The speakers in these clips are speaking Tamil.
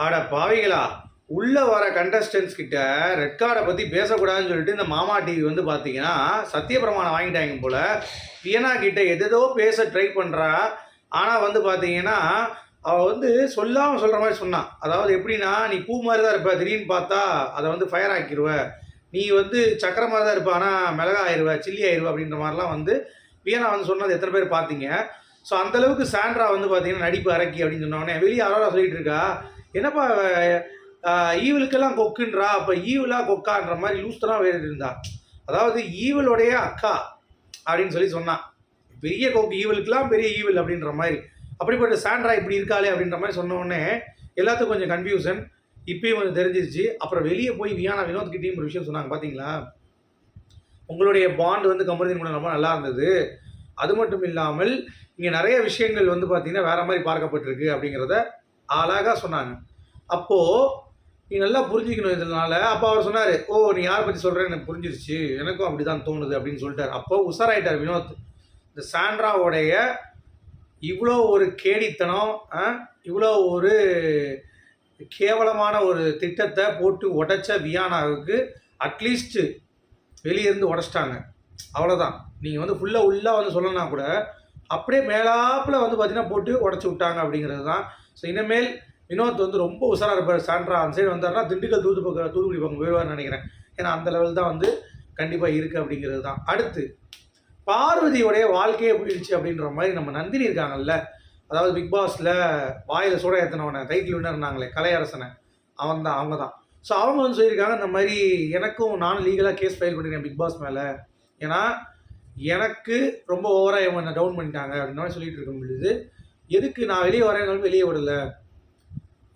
ஆட பாவிகளா உள்ளே வர கண்டஸ்டன்ஸ் கிட்ட ரெட் கார்டை பற்றி பேசக்கூடாதுன்னு சொல்லிட்டு இந்த மாமா டிவி வந்து பார்த்தீங்கன்னா சத்தியபிரமாணம் வாங்கிட்டாங்க போல். பியனா கிட்ட எதேதோ பேச ட்ரை பண்ணுறா ஆனால் வந்து பார்த்தீங்கன்னா அவள் வந்து சொல்லாமல் சொல்கிற மாதிரி சொன்னான் அதாவது எப்படின்னா நீ பூ மாதிரி தான் இருப்ப திடீர்னு பார்த்தா அதை வந்து ஃபயர் ஆக்கிடுவ நீ வந்து சக்கரை மாதிரி தான் இருப்ப ஆனால் மிளகா ஆயிடுவ சில்லி ஆயிடுவ அப்படின்ற மாதிரிலாம் வந்து பியனா வந்து சொன்னது எத்தனை பேர் பார்த்தீங்க ஸோ அந்தளவுக்கு சாண்ட்ரா வந்து பார்த்தீங்கன்னா நடிப்பு அரக்கி அப்படின்னு சொன்னோடனே வெளியே அரோரா சொல்லிட்டு இருக்கா? என்னப்பா ஈவிலுக்கெல்லாம் ஈவலுக்கெல்லாம் கொக்குன்றா? அப்போ ஈவலா கொக்கான்ற மாதிரி லூஸ்தெல்லாம் வேறு இருந்தா அதாவது ஈவலுடைய அக்கா அப்படின்னு சொல்லி சொன்னான் பெரிய கொக்கு ஈவலுக்கெல்லாம் பெரிய ஈவல் அப்படின்ற மாதிரி. அப்படிப்பட்ட சாண்ட்ரா இப்படி இருக்காளே அப்படின்ற மாதிரி சொன்ன உடனே எல்லாத்துக்கும் கொஞ்சம் கன்ஃபியூஷன் இப்பயும் கொஞ்சம் தெரிஞ்சிருச்சு. அப்புறம் வெளியே போய் வியானா வினோத்கிட்டையும் ஒரு விஷயம் சொன்னாங்க பார்த்தீங்களா உங்களுடைய பாண்ட் வந்து கமருதீன் கூட ரொம்ப நல்லா இருந்தது. அது மட்டும் இல்லாமல் இங்கே நிறைய விஷயங்கள் வந்து பார்த்தீங்கன்னா வேறு மாதிரி பார்க்கப்பட்டிருக்கு அப்படிங்கிறத அழகாக சொன்னாங்க. அப்போது நீ நல்லா புரிஞ்சுக்கணும் இதனால். அப்போ அவர் சொன்னார் ஓ நீ யாரை பற்றி சொல்கிறேன் எனக்கு புரிஞ்சிருச்சு. எனக்கும் அப்படி தான் தோணுது அப்படின்னு சொல்லிட்டார். அப்போ உஷாராயிட்டார் வினோத். இந்த சாண்ட்ராவோடைய இவ்வளோ ஒரு கேடித்தனம் ஆ, இவ்வளோ ஒரு கேவலமான ஒரு திட்டத்தை போட்டு உடைச்ச வியானாவுக்கு அட்லீஸ்ட்டு வெளியே இருந்து உடச்சிட்டாங்க. அவ்வளோதான் நீங்கள் வந்து ஃபுல்லாக உள்ளே வந்து சொல்லணும்னா கூட அப்படியே மேலாப்பில் வந்து பார்த்தீங்கன்னா போட்டு உடச்சி விட்டாங்க அப்படிங்கிறது தான். ஸோ இனிமேல் வினோத் வந்து ரொம்ப உஷாராக இருப்பார். சாண்ட்ரா அந்த சைடு வந்தாருன்னா திண்டுக்கல் தூது பக்கம் தூத்துக்குடி பக்கம் போயிடுவார்னு நினைக்கிறேன். ஏன்னா அந்த லெவல் தான் வந்து கண்டிப்பாக இருக்குது அப்படிங்கிறது தான். அடுத்து பார்வதியோடைய வாழ்க்கையே போயிடுச்சு அப்படின்ற மாதிரி நம்ம நந்தினி இருக்காங்கல்ல அதாவது பிக் பாஸில் வாயில் சூட ஏற்றினவனை டைட்டில் வின்னர்னாங்களே கலையரசனை அவன் தான் அவங்க தான். ஸோ அவங்க வந்து சொல்லியிருக்காங்க இந்த மாதிரி எனக்கும் நானும் லீகலாக கேஸ் ஃபைல் பண்ணிருக்கேன் பிக் பாஸ் மேலே. ஏன்னா எனக்கு ரொம்ப ஓவராக இவங்க என்ன டவுன் பண்ணிட்டாங்க அப்படின்ற மாதிரி சொல்லிட்டு இருக்க பொழுது எதுக்கு நான் வெளியே வரேன்னாலும் வெளியே விடல?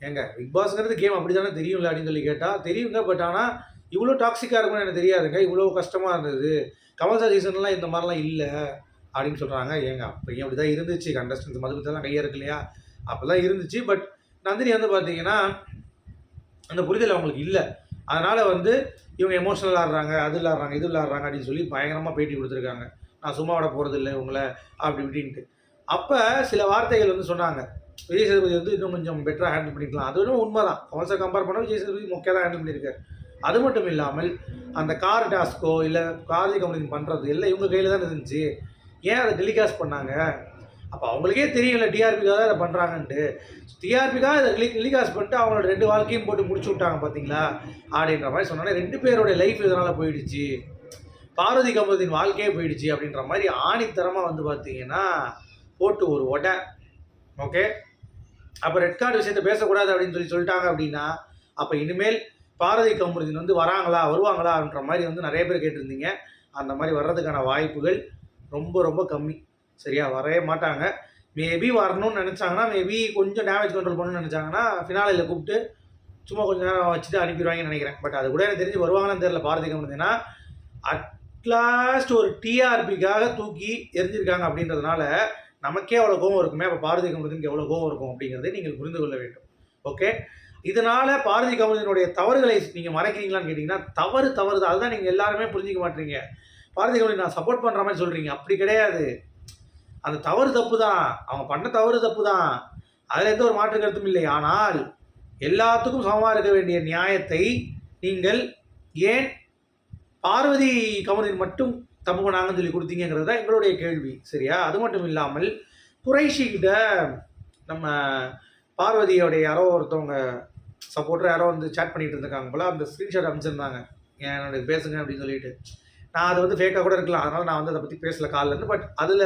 ஏங்க பிக் பாஸ்ங்கிறது கேம் அப்படி தானே தெரியும்ல அப்படின்னு சொல்லி கேட்டால் தெரியுங்க பட் ஆனால் இவ்வளோ டாக்ஸிக்காக இருக்கும்னு எனக்கு தெரியாதுங்க. இவ்வளோ கஷ்டமாக இருந்தது. கமல்சா சீசன்லாம் இந்த மாதிரிலாம் இல்லை அப்படின்னு சொல்கிறாங்க ஏங்க அப்போ அப்படி தான் இருந்துச்சு? கண்டஸ்டன்ஸ் மதுபத்தெல்லாம் கையாக இருக்கு இல்லையா? அப்போல்லாம் இருந்துச்சு பட் நந்தினி வந்து பார்த்தீங்கன்னா அந்த புரிதல் அவங்களுக்கு இல்லை. அதனால் வந்து இவங்க எமோஷனல் ஆடுறாங்க அது விளாட்றாங்க இது விளாட்றாங்க அப்படின்னு சொல்லி பயங்கரமாக பேட்டி கொடுத்துருக்காங்க. நான் சும்மா விட போகிறது இல்லை உங்களை அப்படி இப்படின்ட்டு. அப்போ சில வார்த்தைகள் வந்து சொன்னாங்க. விஜய் சேதுபதி வந்து இன்னும் கொஞ்சம் பெட்டராக ஹேண்டில் பண்ணிக்கலாம். அது இன்னும் உண்மை தான் கமல்சா கம்பேர் பண்ணால் விஜய் சேதுபதி மொக்கையாக தான் ஹேண்டில் பண்ணியிருக்காரு. அது மட்டும் இல்லாமல் அந்த கார் டாஸ்க்கோ இல்லை கார்லி கம்பெனி பண்ணுறது எல்லாம் இவங்க கையில் தான் இருந்துச்சு. ஏன் அதை டெலிகாஸ்ட் பண்ணாங்க? அப்போ அவங்களுக்கே தெரியல டிஆர்பிக்காக தான் இதை பண்ணுறாங்கன்ட்டு டிஆர்பிக்காக இதை டெலி டெலிகாஸ்ட் பண்ணிட்டு அவங்களோட ரெண்டு வாழ்க்கையும் போட்டு முடிச்சு விட்டாங்க பார்த்தீங்களா அப்படின்ற மாதிரி சொன்னோன்னே ரெண்டு பேருடைய லைஃப் இதனால் போயிடுச்சு. பார்வதி கம்பத்தின் வாழ்க்கையே போயிடுச்சு அப்படின்ற மாதிரி ஆணித்தரமாக வந்து பார்த்தீங்கன்னா போட்டு ஒரு ஒடை ஓகே அப்போ ரெட் கார்டு விஷயத்த பேசக்கூடாது அப்படின்னு சொல்லி சொல்லிட்டாங்க அப்படின்னா அப்போ இனிமேல் பாரதி கமருதீன் வந்து வராங்களா வருவாங்களான்ற மாதிரி வந்து நிறைய பேர் கேட்டிருந்தீங்க. அந்த மாதிரி வர்றதுக்கான வாய்ப்புகள் ரொம்ப ரொம்ப கம்மி. சரியா? வரவே மாட்டாங்க. மேபி வரணும்னு நினச்சாங்கன்னா மேபி கொஞ்சம் டேமேஜ் கண்ட்ரோல் பண்ணணும்னு நினச்சாங்கன்னா ஃபினாலில் கூப்பிட்டு சும்மா கொஞ்ச நேரம் வச்சுட்டு அனுப்பிடுவாங்கன்னு நினைக்கிறேன். பட் அது கூட எனக்கு தெரிஞ்சு வருவாங்கன்னு தெரியல பாரதி கமருதீனா அட்லாஸ்ட் ஒரு டிஆர்பிக்காக தூக்கி எரிஞ்சிருக்காங்க அப்படின்றதுனால நமக்கே அவ்வளோ கோவம் இருக்குமே அப்போ பாரதி கமலத்துக்கு எவ்வளோ கோவம் இருக்கும் அப்படிங்கிறதை நீங்கள் புரிந்து கொள்ள வேண்டும். ஓகே இதனால பாரதி கமலத்தினுடைய தவறுகளை நீங்கள் மறைக்கிறீங்களான்னு கேட்டிங்கன்னா தவறு தவறு அதுதான் நீங்கள் எல்லாருமே புரிஞ்சிக்க மாட்டீங்க. பாரதி கமருதீன் நான் சப்போர்ட் பண்ணுற மாதிரி சொல்கிறீங்க அப்படி கிடையாது. அந்த தவறு தப்பு தான். அவங்க பண்ண தவறு தப்பு தான். அதில் எந்த ஒரு மாற்று கருத்தும் இல்லை. ஆனால் எல்லாத்துக்கும் சமமாக இருக்க வேண்டிய நியாயத்தை நீங்கள் ஏன் பார்வதி கமருதீன் மட்டும் தப்பு பண்ணாங்கன்னு சொல்லி கொடுத்தீங்கிறது தான் எங்களுடைய கேள்வி சரியா? அது மட்டும் இல்லாமல் குறைஷிகிட்ட நம்ம பார்வதியோடைய யாரோ ஒருத்தவங்க சப்போர்ட்டர் யாரோ வந்து சேட் பண்ணிட்டு இருந்திருக்காங்க போல அந்த ஸ்க்ரீன்ஷாட் அனுப்பிச்சிருந்தாங்க. என்னோட பேசுங்க அப்படின்னு சொல்லிட்டு. நான் அது வந்து ஃபேக்காக கூட இருக்கலாம். அதனால் நான் வந்து அதை பற்றி பேசல காலிலேருந்து பட் அதில்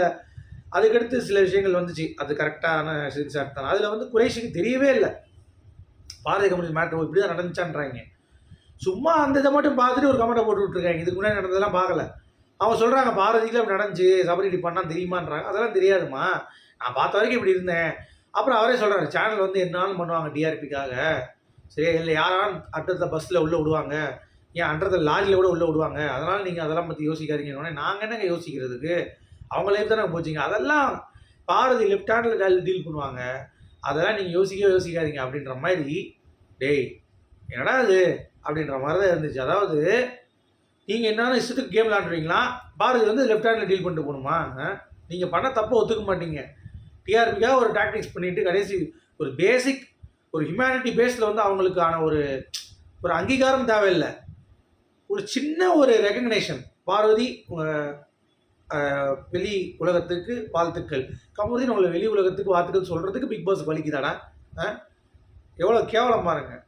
அதுக்கடுத்து சில விஷயங்கள் வந்துச்சு. அது கரெக்டான ஸ்க்ரீன்ஷாட் தான். அதில் வந்து குறைஷிக்கு தெரியவே இல்லை. பாரதி கம்பெனி மேட்ரு இப்படி தான் நடந்துச்சான்றாங்க. சும்மா அந்த இதை மட்டும் பார்த்துட்டு ஒரு கமெண்ட்டை போட்டு விட்ருக்காங்க இதுக்கு முன்னாடி நடந்ததெல்லாம் பார்க்கல. அவன் சொல்கிறாங்க பாரதிக்குலாம் அப்படி நடந்துச்சு சபரி இப்படி பண்ணால் தெரியுமான்றாங்க. அதெல்லாம் தெரியாதுமா நான் பார்த்த வரைக்கும் இப்படி இருந்தேன். அப்புறம் அவரே சொல்கிறாரு சேனல் வந்து என்னாலும் பண்ணுவாங்க டிஆர்பிக்காக சரி இல்லை யாராலும் அட்டத்தை பஸ்ஸில் உள்ளே விடுவாங்க. ஏன் அன்றத்தை லாரியில் கூட உள்ளே விடுவாங்க. அதனால் நீங்கள் அதெல்லாம் பற்றி யோசிக்காதீங்க நாங்கள் என்னங்க யோசிக்கிறதுக்கு? அவங்க லைஃப் தானே போச்சுங்க. அதெல்லாம் பாரதி லெஃப்ட் ஹேண்டில் டீல் பண்ணுவாங்க. அதெல்லாம் நீங்கள் யோசிக்க யோசிக்காதீங்க அப்படின்ற மாதிரி டேய் என்னடா இது? அப்படின்ற மாதிரி தான் இருந்துச்சு. அதாவது நீங்கள் என்னென்ன இஷ்டத்துக்கு கேம் விளாண்டுருவீங்களா பாரதி வந்து லெஃப்ட் ஹேண்டில் டீல் பண்ணிட்டு போகணுமா? நீங்கள் பண்ண தப்பை ஒத்துக்க மாட்டீங்க. டிஆர்பிக்காக ஒரு டாக்டிக்ஸ் பண்ணிட்டு கடைசி ஒரு பேசிக் ஒரு ஹியூமனிட்டி பேஸில் வந்து அவங்களுக்கான ஒரு ஒரு அங்கீகாரம் தேவையில்லை. ஒரு சின்ன ஒரு ரெகக்னேஷன் பார்வதி வெளி உலகத்துக்கு வாழ்த்துக்கள். கமருதீன் உங்களை வெளி உலகத்துக்கு வாழ்த்துக்கள் சொல்கிறதுக்கு பிக் பாஸ் வலிக்குதாடா? எவ்வளோ கேவலம் பாருங்கள்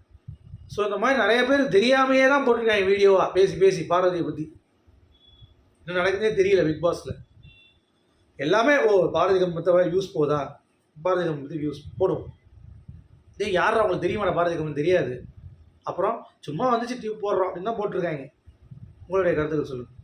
ஸோ இந்த மாதிரி நிறைய பேர் தெரியாமையே தான் போட்டிருக்காங்க வீடியோவா பேசி பேசி பார்வதியை பற்றி இன்னும் நடக்குதுன்னே தெரியல பிக் பாஸில் எல்லாமே ஓ பாரதி கம்பத்தை யூஸ் போதா பாரதி கம்பத்தை யூஸ் போடும் இதே யார் அவங்களுக்கு தெரியுமா பாரதி கம்பம் தெரியாது? அப்புறம் சும்மா வந்துச்சு டியூப் போடுறோம் அப்படின்னு தான் போட்டிருக்காங்க. உங்களுடைய கருத்துக்கள் சொல்லுங்கள்